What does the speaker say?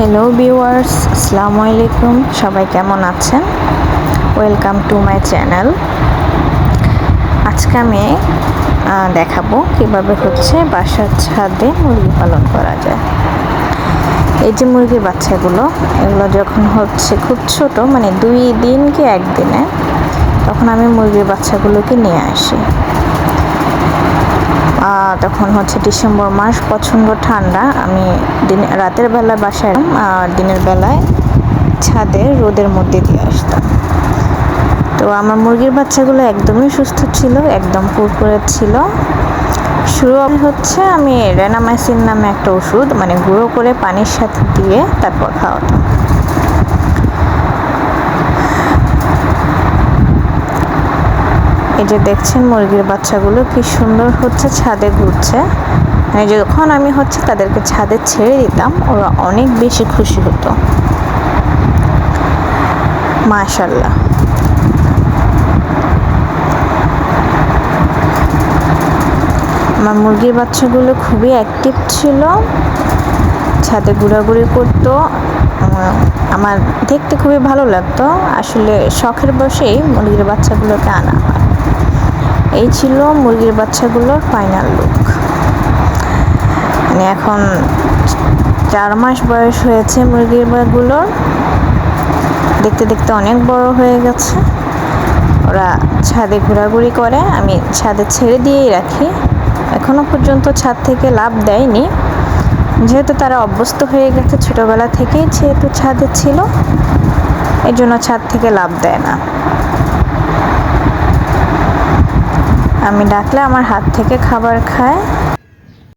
Hello viewers আসসালামু আলাইকুম সবাই কেমন আছেন? ওয়েলকাম টু মাই চ্যানেল আজকে আমি দেখাবো কীভাবে হচ্ছে বাসার ছাদে মুরগি পালন করা যায়। এই যে মুরগির বাচ্চাগুলো, এগুলো যখন হচ্ছে খুব ছোট মানে দুই দিন কি একদিনে, তখন আমি মুরগির বাচ্চাগুলোকে নিয়ে আসি। তখন হচ্ছে ডিসেম্বর মাস, প্রচণ্ড ঠান্ডা। আমি দিন, রাতের বেলা বাসায় আর দিনের বেলায় ছাদে রোদের মধ্যে দিয়ে আসতাম। তো আমার মুরগির বাচ্চাগুলো একদমই সুস্থ ছিল, একদম পুরপুরে ছিল। শুরু হচ্ছে আমি রেনামাইসিন নামে একটা ওষুধ মানে গুঁড়ো করে পানির সাথে দিয়ে তারপর খাওয়াতাম। এই যে দেখছেন মুরগির বাচ্চাগুলো কি সুন্দর হচ্ছে, ছাদে ঘুরছে। যখন আমি হচ্ছে তাদেরকে ছাদে ছেড়ে দিতাম, ওরা অনেক বেশি খুশি হতো। মাশাল্লাহ আমার মুরগির বাচ্চাগুলো খুবই অ্যাক্টিভ ছিল, ছাদে ঘোরাঘুরি করতো। আমার দেখতে খুবই ভালো লাগতো। আসলে শখের বসেই মুরগির বাচ্চাগুলোকে আনা হয়। এই ছিল মুরগির বাচ্চাগুলোর ফাইনাল লুক মানে এখন চার মাস বয়স হয়েছে মুরগির বাগুলোর দেখতে দেখতে অনেক বড় হয়ে গেছে। ওরা ছাদে ঘোরাঘুরি করে। আমি ছাদে ছেড়ে দিয়েই রাখি। এখনও পর্যন্ত ছাদ থেকে লাভ দেয়নি। যেহেতু তারা অভ্যস্ত হয়ে গেছে, ছোটবেলা থেকেই যেহেতু ছাদে ছিল এই জন্য ছাদ থেকে লাভ দেয় না। আমি ডাকলে আমার হাত থেকে খাবার খায়।